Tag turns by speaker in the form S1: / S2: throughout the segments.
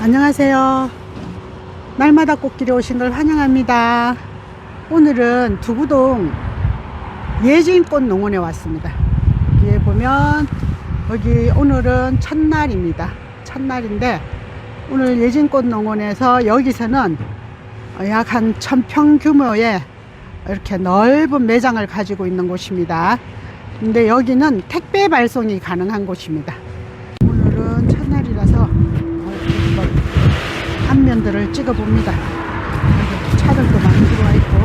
S1: 안녕하세요. 날마다 꽃길에 오신 걸 환영합니다. 오늘은 두구동 예진꽃 농원에 왔습니다. 여기에 보면 여기 오늘은 첫날입니다. 첫날인데 오늘 예진꽃 농원에서 여기서는 약 한 천평 규모의 이렇게 넓은 매장을 가지고 있는 곳입니다. 근데 여기는 택배 발송이 가능한 곳입니다. 오늘은 첫날이라서 이렇게 한번 안면들을 찍어 봅니다. 여기 차들도 많이 들어와 있고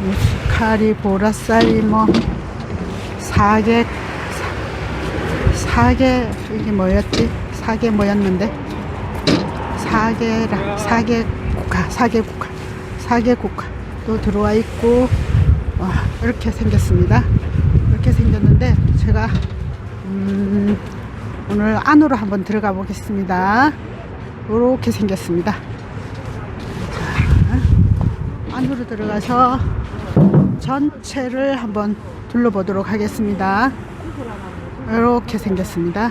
S1: 무스카리, 보라쌀이 뭐 사계 사계 이게 뭐였지? 사계 뭐였는데? 사계라 사계 국화 사계 국화 사계 국화 또 들어와 있고 와, 이렇게 생겼습니다. 이렇게 생겼는데 제가 음, 오늘 안으로 한번 들어가 보겠습니다. 이렇게 생겼습니다. 자, 안으로 들어가서 전체를 한번 둘러보도록 하겠습니다. 이렇게 생겼습니다.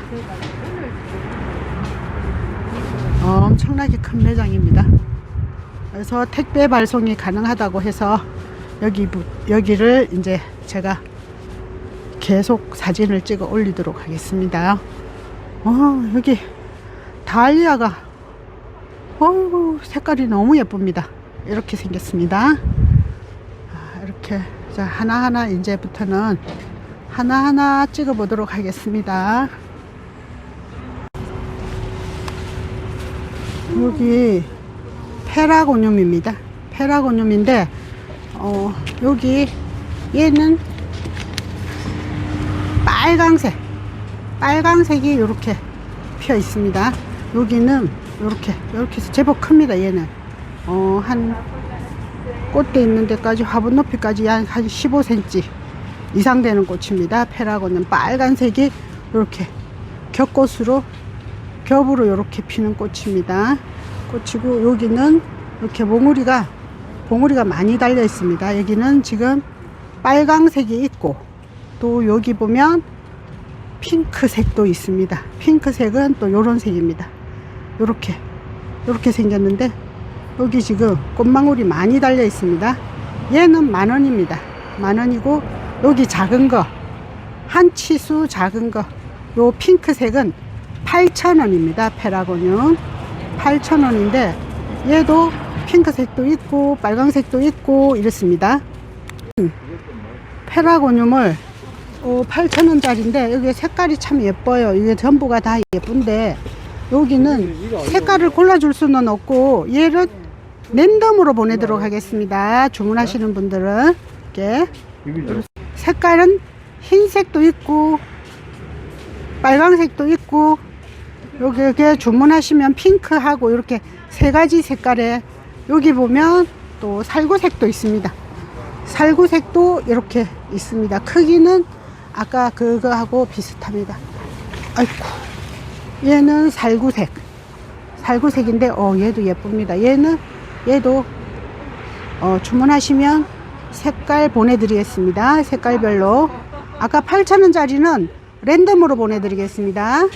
S1: 엄청나게 큰 매장입니다. 그래서 택배 발송이 가능하다고 해서 여기 부- 여기를 이제 제가 계속 사진을 찍어 올리도록 하겠습니다. 어, 여기 다이아가 어우, 색깔이 너무 예쁩니다. 이렇게 생겼습니다. 아, 이렇게 자 하나하나 이제부터는 하나하나 찍어 보도록 하겠습니다. 여기 페라고늄입니다. 페라고늄인데 어, 여기 얘는 빨강색 빨강색이 이렇게 피어 있습니다. 여기는 이렇게 이렇게 해서 제법 큽니다. 얘는 어, 한 꽃대 있는 데까지 화분 높이까지 한, 한 15cm 이상 되는 꽃입니다. 페라고는 빨간색이 이렇게 겹꽃으로 겹으로 이렇게 피는 꽃입니다. 꽃이고 여기는 이렇게 봉우리가 봉우리가 많이 달려 있습니다. 여기는 지금 빨강색이 있고 또 여기 보면 핑크색도 있습니다. 핑크색은 또 요런 색입니다. 요렇게 요렇게 생겼는데 여기 지금 꽃망울이 많이 달려 있습니다. 얘는 만 원입니다. 만 원이고 여기 작은 거 한 치수 작은 거 요 핑크색은 8,000원입니다. 페라고늄 8,000원인데 얘도 핑크색도 있고 빨강색도 있고 이렇습니다. 음, 페라고늄을 어, 8,000원짜리인데 여기 색깔이 참 예뻐요. 이게 전부가 다 예쁜데 여기는 색깔을 골라줄 수는 없고 얘를 랜덤으로 보내도록 하겠습니다. 주문하시는 분들은 이렇게 색깔은 흰색도 있고 빨강색도 있고 여기 주문하시면 핑크하고 이렇게 세 가지 색깔에 여기 보면 또 살구색도 있습니다. 살구색도 이렇게 있습니다. 크기는 아까 그거하고 비슷합니다. 아이고 얘는 살구색 살구색인데 어 얘도 예쁩니다. 얘는 얘도 어, 주문하시면 색깔 보내드리겠습니다. 색깔별로 아까 8,000원짜리는 랜덤으로 보내드리겠습니다.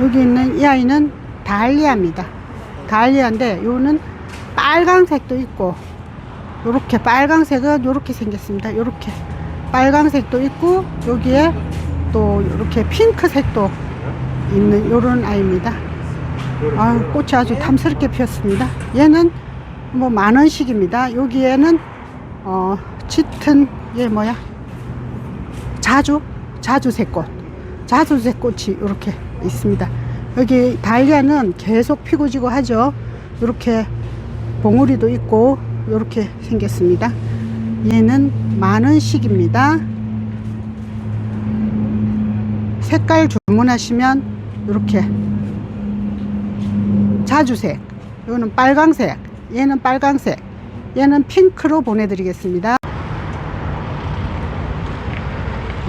S1: 여기 있는 이 아이는 달리아입니다. 달리아인데 요는 빨강색도 있고 요렇게 빨강색은 요렇게 생겼습니다. 요렇게 빨강색도 있고 여기에 또 이렇게 핑크색도 있는 요런 아이입니다. 아, 꽃이 아주 탐스럽게 피었습니다. 얘는 뭐 만 원씩입니다. 여기에는 어 짙은 얘 뭐야? 자주 자주색 꽃, 자주색 꽃이 이렇게 있습니다. 여기 달리아는 계속 피고 지고 하죠. 이렇게 봉우리도 있고 이렇게 생겼습니다. 얘는 만 원씩입니다. 색깔 주문하시면 이렇게 자주색, 이거는 빨강색, 얘는 빨강색, 얘는 핑크로 보내드리겠습니다.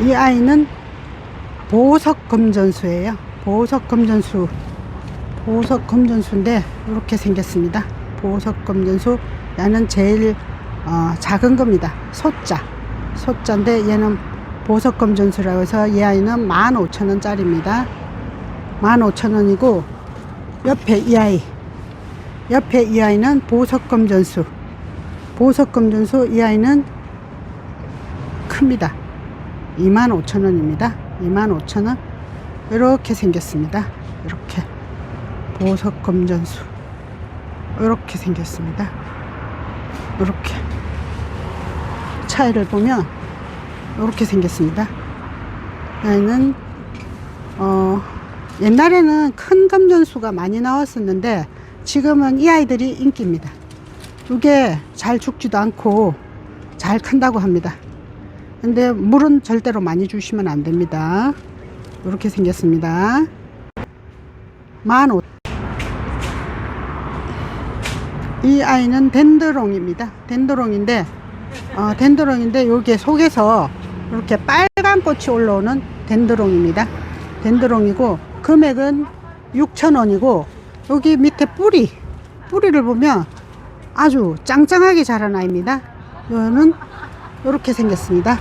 S1: 이 아이는 보석 금전수예요. 보석 금전수, 보석 금전수인데 이렇게 생겼습니다. 보석 금전수. 나는 제일 어, 작은 겁니다. 소자. 소자인데 얘는 보석검 전수라고 해서 이 아이는 15,000원 짜리입니다. 15,000원이고 옆에 이 아이 옆에 이 아이는 보석검 전수 보석검 전수 이 아이는 큽니다. 25,000원입니다. 25,000원 이렇게 생겼습니다. 이렇게 보석 검 전수 이렇게 생겼습니다. 이렇게 차이를 보면 이렇게 생겼습니다. 얘는 어 옛날에는 큰 감전수가 많이 나왔었는데 지금은 이 아이들이 인기입니다. 이게 잘 죽지도 않고 잘 큰다고 합니다. 근데 물은 절대로 많이 주시면 안 됩니다. 이렇게 생겼습니다. 만 오. 이 아이는 덴드롱입니다. 덴드롱인데, 어, 덴드롱인데, 여기에 속에서 이렇게 빨간 꽃이 올라오는 덴드롱입니다. 덴드롱이고, 금액은 6,000원이고, 여기 밑에 뿌리, 뿌리를 보면 아주 짱짱하게 자란 아이입니다. 이거는 이렇게 생겼습니다.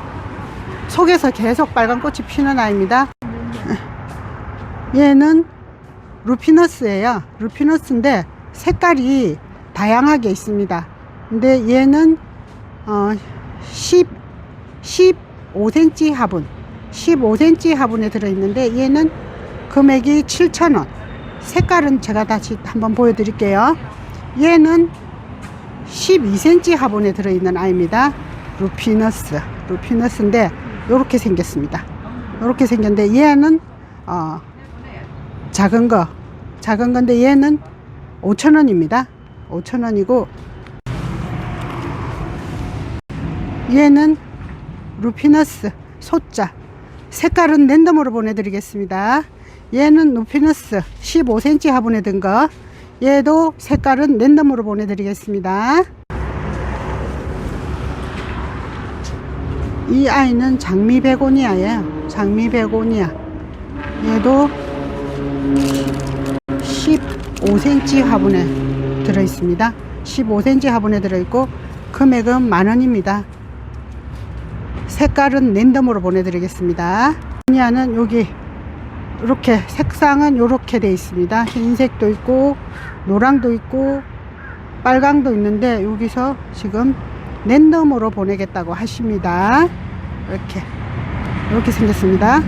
S1: 속에서 계속 빨간 꽃이 피는 아이입니다. 얘는 루피너스예요. 루피너스인데 색깔이 다양하게 있습니다. 근데 얘는 어, 10, 15cm 화분, 15cm 화분에 들어있는데 얘는 금액이 7,000원. 색깔은 제가 다시 한번 보여드릴게요. 얘는 12cm 화분에 들어있는 아이입니다. 루피너스. 루피너스인데 이렇게 생겼습니다. 이렇게 생겼는데 얘는 어, 작은 거 작은 건데 얘는 5,000원입니다. 5,000원이고 얘는 루피너스 소자 색깔은 랜덤으로 보내드리겠습니다. 얘는 루피너스 15cm 화분에 든거 얘도 색깔은 랜덤으로 보내드리겠습니다. 이 아이는 장미 베고니아예요. 장미 베고니아. 얘도 15cm 화분에 들어 있습니다. 15cm 화분에 들어 있고 금액은 만 원입니다. 색깔은 랜덤으로 보내드리겠습니다. 베고니아는 여기 이렇게 색상은 이렇게 돼 있습니다. 흰색도 있고 노랑도 있고 빨강도 있는데 여기서 지금 랜덤으로 보내겠다고 하십니다. 이렇게 이렇게 생겼습니다.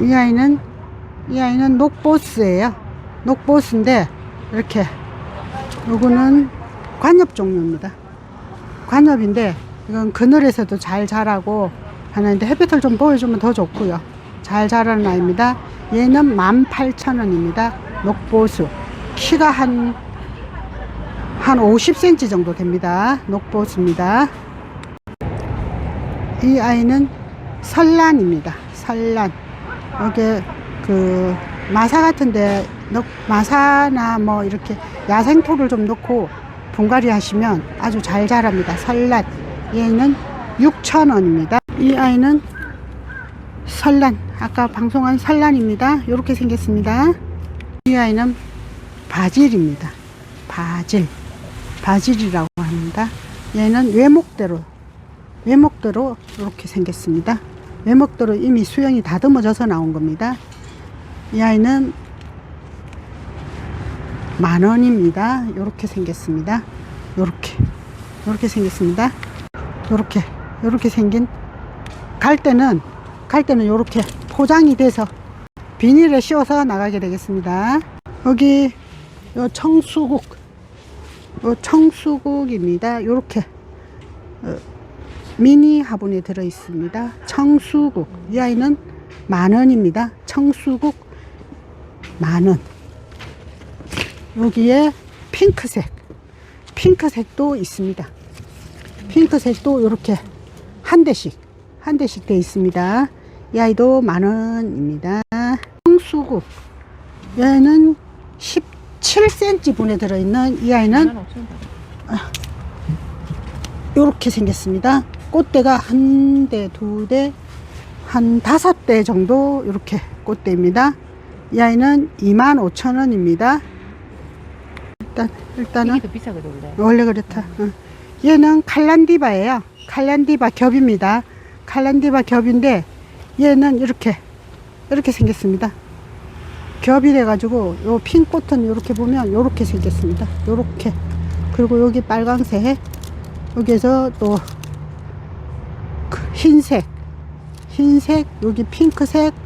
S1: 이 아이는 이 아이는 녹보스예요. 녹보스인데 이렇게 요거는 관엽 종류입니다. 관엽인데 이건 그늘에서도 잘 자라고 하는데 햇빛을 좀 보여주면 더 좋고요. 잘 자라는 아이입니다. 얘는 18,000원입니다. 녹보수. 키가 한, 한 50cm 정도 됩니다. 녹보수입니다. 이 아이는 설란입니다. 설란. 여기 그 마사 같은데 넣- 마사나 뭐 이렇게 야생토를 좀 넣고 분갈이 하시면 아주 잘 자랍니다. 설란. 얘는 6,000원입니다. 이 아이는 설란. 아까 방송한 설란입니다. 이렇게 생겼습니다. 이 아이는 바질입니다. 바질. 바질이라고 합니다. 얘는 외목대로, 외목대로 이렇게 생겼습니다. 외목대로 이미 수영이 다듬어져서 나온 겁니다. 이 아이는 만 원입니다. 이렇게 생겼습니다. 이렇게, 이렇게 생겼습니다. 이렇게, 이렇게 생긴 갈 때는 갈 때는 이렇게 포장이 돼서 비닐에 씌워서 나가게 되겠습니다. 여기 요 청수국, 요 청수국입니다. 이렇게 어, 미니 화분에 들어 있습니다. 청수국 이 아이는 만 원입니다. 청수국 만 원. 여기에 핑크색, 핑크색도 있습니다. 핑크색도 이렇게 한 대씩, 한 대씩 돼 있습니다. 이 아이도 만 원입니다. 청수국. 얘는 17cm 분에 들어있는 이 아이는 이렇게 생겼습니다. 꽃대가 한 대, 두 대, 한 다섯 대 정도 이렇게 꽃대입니다. 이 아이는 25,000원입니다. 일단 일단은
S2: 이게 더 비싸거든 원래.
S1: 원래 그렇다. 응. 얘는 칼란디바예요. 칼란디바 겹입니다. 칼란디바 겹인데 얘는 이렇게 이렇게 생겼습니다. 겹이 돼가지고 요 핑꽃은 이렇게 보면 이렇게 생겼습니다. 요렇게 그리고 여기 빨강색 여기에서 또그 흰색 흰색 여기 핑크색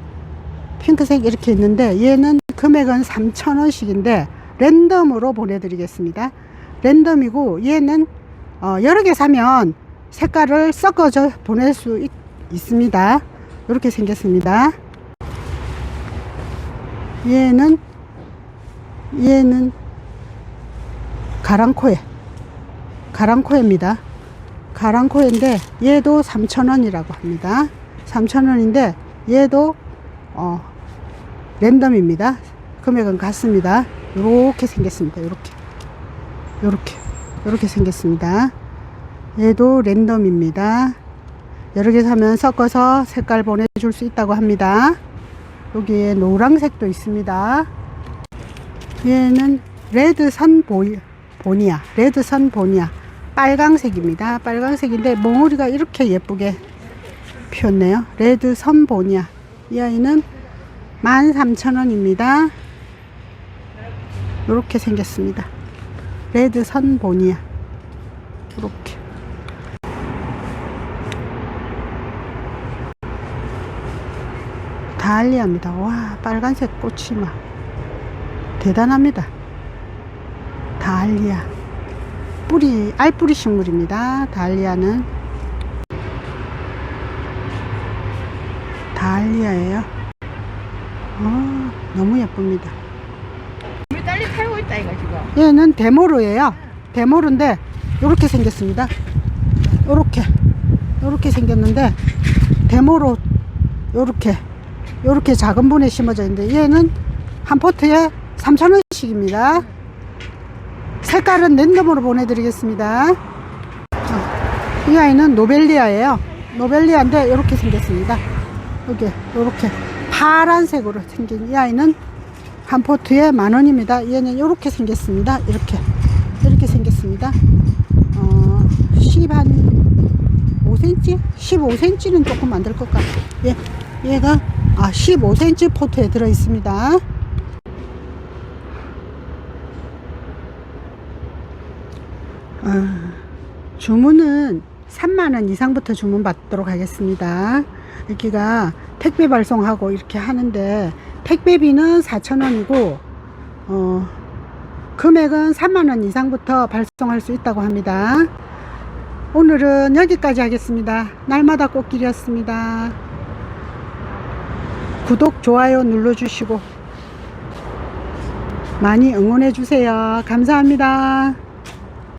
S1: 핑크색 이렇게 있는데 얘는 금액은 3,000원씩인데 랜덤으로 보내드리겠습니다. 랜덤이고 얘는 어, 여러 개 사면 색깔을 섞어서 보낼 수 있, 있습니다. 이렇게 생겼습니다. 얘는 얘는 가랑코에 가랑코에입니다. 가랑코에인데 얘도 3,000원이라고 합니다. 3,000원인데 얘도 어, 랜덤입니다. 금액은 같습니다. 이렇게 생겼습니다. 이렇게 이렇게 이렇게 생겼습니다. 얘도 랜덤입니다. 여러 개 사면 섞어서 색깔 보내줄 수 있다고 합니다. 여기에 노란색도 있습니다. 얘는 레드선 보이, 보니아, 레드선 보니아. 빨강색입니다. 빨강색인데 몽우리가 이렇게 예쁘게 피었네요. 레드선 보니아. 이 아이는 13,000원입니다. 이렇게 생겼습니다. 레드 선 보니아. 이렇게. 다알리아입니다. 와, 빨간색 꽃이 막 대단합니다. 다알리아. 뿌리, 알뿌리 식물입니다. 다알리아는. 다알리아예요. 어, 너무 예쁩니다.
S2: 우리 딸이 살고 있다 이거 지금.
S1: 얘는 데모르예요. 데모르인데 이렇게 생겼습니다. 요렇게 요렇게 생겼는데 데모로 요렇게 요렇게 작은 분에 심어져 있는데 얘는 한 포트에 3,000원씩입니다. 색깔은 랜덤으로 보내드리겠습니다. 어, 이 아이는 노벨리아예요. 노벨리아인데 이렇게 생겼습니다. 여기 이렇게 파란색으로 생긴 이 아이는 한 포트에 만 원입니다. 얘는 이렇게 생겼습니다. 이렇게 이렇게 생겼습니다. 어, 10한 5cm? 15cm는 조금 안 될 것 같아요. 얘, 얘가 아 15cm 포트에 들어 있습니다. 아, 주문은 3만원 이상부터 주문 받도록 하겠습니다. 여기가 택배 발송하고 이렇게 하는데 택배비는 4,000원이고 어, 금액은 3만원 이상부터 발송할 수 있다고 합니다. 오늘은 여기까지 하겠습니다. 날마다 꽃길이었습니다. 구독, 좋아요 눌러주시고 많이 응원해 주세요. 감사합니다.